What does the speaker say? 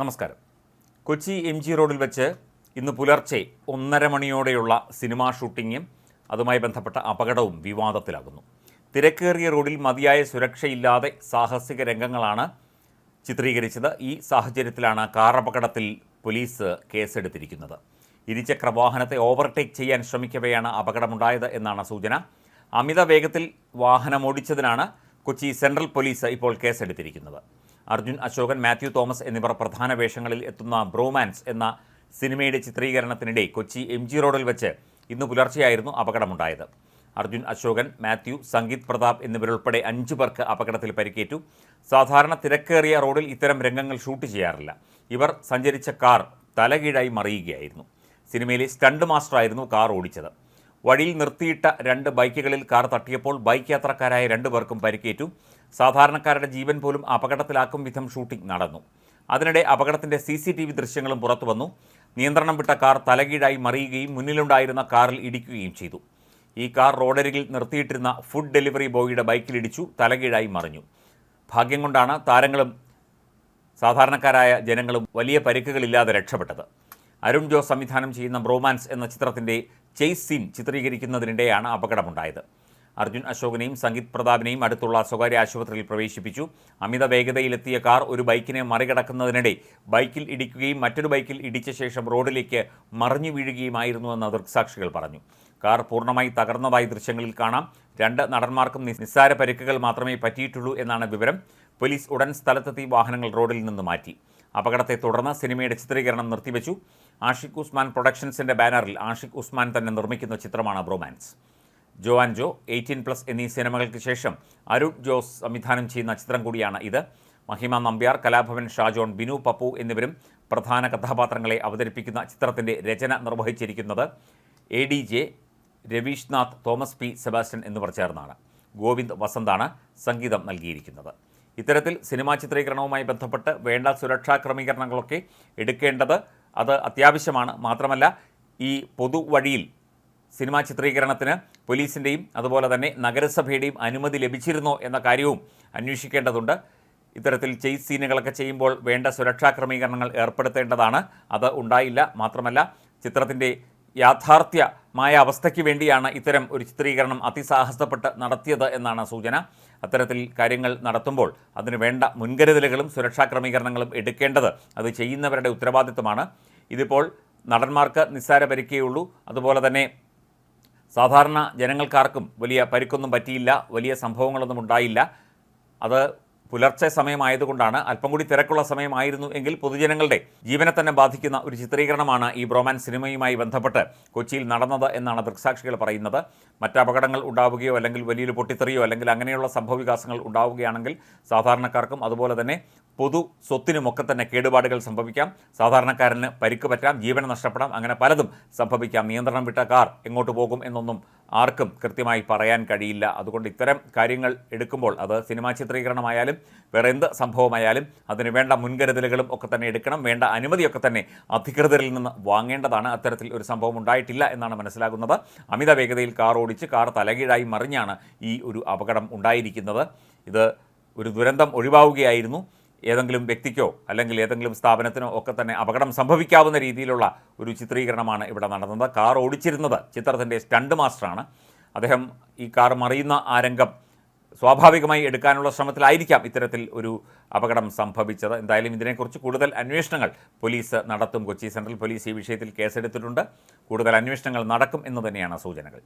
നമസ്കാരം. Kochi M G റോഡിൽ വെച്ച് ഇന്ന് പുലർച്ചെ ഒന്നര മണിയോടെയുള്ള സിനിമാ ഷൂട്ടിങ്ങും അതുമായി ബന്ധപ്പെട്ട അപകടവും വിവാദത്തിലാകുന്നു. തിരക്കേറിയ റോഡിൽ മതിയായ സുരക്ഷയില്ലാതെ സാഹസിക രംഗങ്ങളാണ് ചിത്രീകരിച്ചത്. ഈ സാഹചര്യത്തിലാണ് കാർ അപകടത്തിൽ പോലീസ് കേസെടുത്തിരിക്കുന്നത്. ഇരുചക്ര വാഹനത്തെ ഓവർടേക്ക് ചെയ്യാൻ ശ്രമിക്കവെയാണ് അപകടമുണ്ടായത് എന്നാണ് സൂചന. അമിത വേഗത്തിൽ വാഹനമോടിച്ചതിനാണ് കൊച്ചി സെൻട്രൽ പോലീസ് ഇപ്പോൾ കേസെടുത്തിരിക്കുന്നത്. അർജുൻ അശോകൻ മാത്യു തോമസ് എന്നിവർ പ്രധാന വേഷങ്ങളിൽ എത്തുന്ന ബ്രോമാൻസ് എന്ന സിനിമയുടെ ചിത്രീകരണത്തിനിടെ കൊച്ചി എം ജി റോഡിൽ വെച്ച് ഇന്ന് പുലർച്ചെയായിരുന്നു അപകടമുണ്ടായത്. അർജുൻ അശോകൻ മാത്യു സംഗീത് പ്രതാപ് എന്നിവരുൾപ്പെടെ അഞ്ചു പേർക്ക് അപകടത്തിൽ പരിക്കേറ്റു. സാധാരണ തിരക്കേറിയ റോഡിൽ ഇത്തരം രംഗങ്ങൾ ഷൂട്ട് ചെയ്യാറില്ല. ഇവർ സഞ്ചരിച്ച കാർ തലകീഴായി മറിയുകയായിരുന്നു. സിനിമയിലെ സ്റ്റണ്ട് മാസ്റ്ററായിരുന്നു കാർ ഓടിച്ചത്. വഴിയിൽ നിർത്തിയിട്ട രണ്ട് ബൈക്കുകളിൽ കാർ തട്ടിയപ്പോൾ ബൈക്ക് യാത്രക്കാരായ രണ്ടു പേർക്കും പരിക്കേറ്റു. സാധാരണക്കാരുടെ ജീവൻ പോലും അപകടത്തിലാക്കും വിധം ഷൂട്ടിംഗ് നടന്നു. അതിനിടെ അപകടത്തിന്റെ സി സി ടി വി ദൃശ്യങ്ങളും പുറത്തു വന്നു നിയന്ത്രണം വിട്ട കാർ തലകീഴായി മറിയുകയും മുന്നിലുണ്ടായിരുന്ന കാറിൽ ഇടിക്കുകയും ചെയ്തു. ഈ കാർ റോഡരികിൽ നിർത്തിയിട്ടിരുന്ന ഫുഡ് ഡെലിവറി ബോയിയുടെ ബൈക്കിലിടിച്ചു തലകീഴായി മറിഞ്ഞു. ഭാഗ്യം കൊണ്ടാണ് താരങ്ങളും സാധാരണക്കാരായ ജനങ്ങളും വലിയ പരിക്കുകളില്ലാതെ രക്ഷപ്പെട്ടത്. അരുൺ ജോസ് സംവിധാനം ചെയ്യുന്ന ബ്രോമാൻസ് എന്ന ചിത്രത്തിന്റെ ചേസ് സീൻ ചിത്രീകരിക്കുന്നതിനിടെയാണ് അപകടമുണ്ടായത്. അർജുൻ അശോകനെയും സംഗീത് പ്രതാപിനെയും അടുത്തുള്ള സ്വകാര്യ ആശുപത്രിയിൽ പ്രവേശിപ്പിച്ചു. അമിത വേഗതയിലെത്തിയ കാർ ഒരു ബൈക്കിനെ മറികടക്കുന്നതിനിടെ ബൈക്കിൽ ഇടിക്കുകയും മറ്റൊരു ബൈക്കിൽ ഇടിച്ച ശേഷം റോഡിലേക്ക് മറിഞ്ഞു വീഴുകയുമായിരുന്നുവെന്ന് ദൃക്സാക്ഷികൾ പറഞ്ഞു. കാർ പൂർണമായി തകർന്നതായി ദൃശ്യങ്ങളിൽ കാണാം. രണ്ട് നടന്മാർക്കും നിസ്സാര പരിക്കുകൾ മാത്രമേ പറ്റിയിട്ടുള്ളൂ എന്നാണ് വിവരം. പോലീസ് ഉടൻ സ്ഥലത്തെത്തി വാഹനങ്ങൾ റോഡിൽ നിന്ന് മാറ്റി. അപകടത്തെ തുടർന്ന് സിനിമയുടെ ചിത്രീകരണം നിർത്തിവെച്ചു. ആഷിഖ് ഉസ്മാൻ പ്രൊഡക്ഷൻസിന്റെ ബാനറിൽ ആഷിഖ് ഉസ്മാൻ തന്നെ നിർമ്മിക്കുന്ന ചിത്രമാണ് Bromance. Jo and Jo eighteen plus എന്നീ സിനിമകൾക്ക് ശേഷം അരുൺ ജോസ് സംവിധാനം ചെയ്യുന്ന ചിത്രം കൂടിയാണ് ഇത്. മഹിമ നമ്പ്യാർ കലാഭവൻ ഷാജോൺ ബിനു പപ്പു എന്നിവരും പ്രധാന കഥാപാത്രങ്ങളെ അവതരിപ്പിക്കുന്ന ചിത്രത്തിന്റെ രചന നിർവഹിച്ചിരിക്കുന്നത് A D J Raveeshnath Thomas P Sebastian എന്നിവർ ചേർന്നാണ്. ഗോവിന്ദ് വസന്താണ് സംഗീതം നൽകിയിരിക്കുന്നത്. ഇത്തരത്തിൽ സിനിമാ ചിത്രീകരണവുമായി ബന്ധപ്പെട്ട് വേണ്ട സുരക്ഷാ ക്രമീകരണങ്ങളൊക്കെ എടുക്കേണ്ടത് അത് അത്യാവശ്യമാണ്. മാത്രമല്ല ഈ പൊതുവഴിയിൽ സിനിമാ ചിത്രീകരണത്തിന് പോലീസിന്റെയും അതുപോലെ തന്നെ നഗരസഭയുടെയും അനുമതി ലഭിച്ചിരുന്നോ എന്ന കാര്യവും അന്വേഷിക്കേണ്ടതുണ്ട്. ഇത്തരത്തിൽ ചെയ്സ് സീനുകളൊക്കെ ചെയ്യുമ്പോൾ വേണ്ട സുരക്ഷാ ക്രമീകരണങ്ങൾ ഏർപ്പെടുത്തേണ്ടതാണ്. അത് ഉണ്ടായില്ല. മാത്രമല്ല ചിത്രത്തിന്റെ യാഥാർത്ഥ്യമായ അവസ്ഥയ്ക്ക് വേണ്ടിയാണ് ഇത്തരം ഒരു ചിത്രീകരണം അതിസാഹസപ്പെട്ട് നടത്തിയത് എന്നാണ് സൂചന. അത്തരത്തിൽ കാര്യങ്ങൾ നടത്തുമ്പോൾ അതിന് വേണ്ട മുൻകരുതലുകളും സുരക്ഷാ ക്രമീകരണങ്ങളും എടുക്കേണ്ടത് അത് ചെയ്യുന്നവരുടെ ഉത്തരവാദിത്വമാണ്. ഇതിപ്പോൾ നടന്മാർക്ക് നിസ്സാര പരിക്കേയുള്ളൂ അതുപോലെ തന്നെ സാധാരണ ജനങ്ങൾക്കാർക്കും വലിയ പരിക്കൊന്നും പറ്റിയില്ല വലിയ സംഭവങ്ങളൊന്നും ഉണ്ടായില്ല. അത് പുലർച്ചെ സമയമായതുകൊണ്ടാണ് അല്പം കൂടി തിരക്കുള്ള സമയമായിരുന്നു എങ്കിൽ പൊതുജനങ്ങളുടെ ജീവനെ തന്നെ ബാധിക്കുന്ന ഒരു ചിത്രീകരണമാണ് ഈ ബ്രോമാൻ സിനിമയുമായി ബന്ധപ്പെട്ട് കൊച്ചിയിൽ നടന്നത് എന്നാണ് ദൃക്സാക്ഷികൾ പറയുന്നത്. മറ്റ് അപകടങ്ങൾ ഉണ്ടാവുകയോ അല്ലെങ്കിൽ വലിയൊരു പൊട്ടിത്തെറിയോ അല്ലെങ്കിൽ അങ്ങനെയുള്ള സംഭവവികാസങ്ങൾ ഉണ്ടാവുകയാണെങ്കിൽ സാധാരണക്കാർക്കും അതുപോലെ തന്നെ പൊതു സ്വത്തിനുമൊക്കെ തന്നെ കേടുപാടുകൾ സംഭവിക്കാം. സാധാരണക്കാരന് പരിക്ക് പറ്റാം ജീവൻ നഷ്ടപ്പെടാം അങ്ങനെ പലതും സംഭവിക്കാം. നിയന്ത്രണം വിട്ട കാർ എങ്ങോട്ട് പോകും എന്നൊന്നും ആർക്കും കൃത്യമായി പറയാൻ കഴിയില്ല. അതുകൊണ്ട് ഇത്തരം കാര്യങ്ങൾ എടുക്കുമ്പോൾ അത് സിനിമാ ചിത്രീകരണമായാലും വേറെ എന്ത് സംഭവമായാലും അതിന് വേണ്ട മുൻകരുതലുകളും ഒക്കെ തന്നെ എടുക്കണം. വേണ്ട അനുമതിയൊക്കെ തന്നെ അധികൃതരിൽ നിന്ന് വാങ്ങേണ്ടതാണ്. അത്തരത്തിൽ ഒരു സംഭവം ഉണ്ടായിട്ടില്ല എന്നാണ് മനസ്സിലാകുന്നത്. അമിത വേഗതയിൽ കാർ ഓടിച്ച് കാർ തലകീഴായി മറിഞ്ഞാണ് ഈ ഒരു അപകടം ഉണ്ടായിരിക്കുന്നത്. ഇത് ഒരു ദുരന്തം ഒഴിവാവുകയായിരുന്നു. ഏതെങ്കിലും വ്യക്തിക്കോ അല്ലെങ്കിൽ ഏതെങ്കിലും സ്ഥാപനത്തിനോ ഒക്കെ തന്നെ അപകടം സംഭവിക്കാവുന്ന രീതിയിലുള്ള ഒരു ചിത്രീകരണമാണ് ഇവിടെ നടന്നത്. കാർ ഓടിച്ചിരുന്നത് ചിത്രത്തിന്റെ സ്റ്റണ്ട് മാസ്റ്ററാണ്. അദ്ദേഹം ഈ കാർ മറിയുന്ന ആ രംഗം സ്വാഭാവികമായി എടുക്കാനുള്ള ശ്രമത്തിലായിരിക്കാം ഇത്തരത്തിൽ ഒരു അപകടം സംഭവിച്ചത്. എന്തായാലും ഇതിനെക്കുറിച്ച് കൂടുതൽ അന്വേഷണങ്ങൾ പോലീസ് നടത്തും. കൊച്ചി സെൻട്രൽ പോലീസ് ഈ വിഷയത്തിൽ കേസെടുത്തിട്ടുണ്ട്. കൂടുതൽ അന്വേഷണങ്ങൾ നടക്കും എന്ന് തന്നെയാണ് സൂചനകൾ.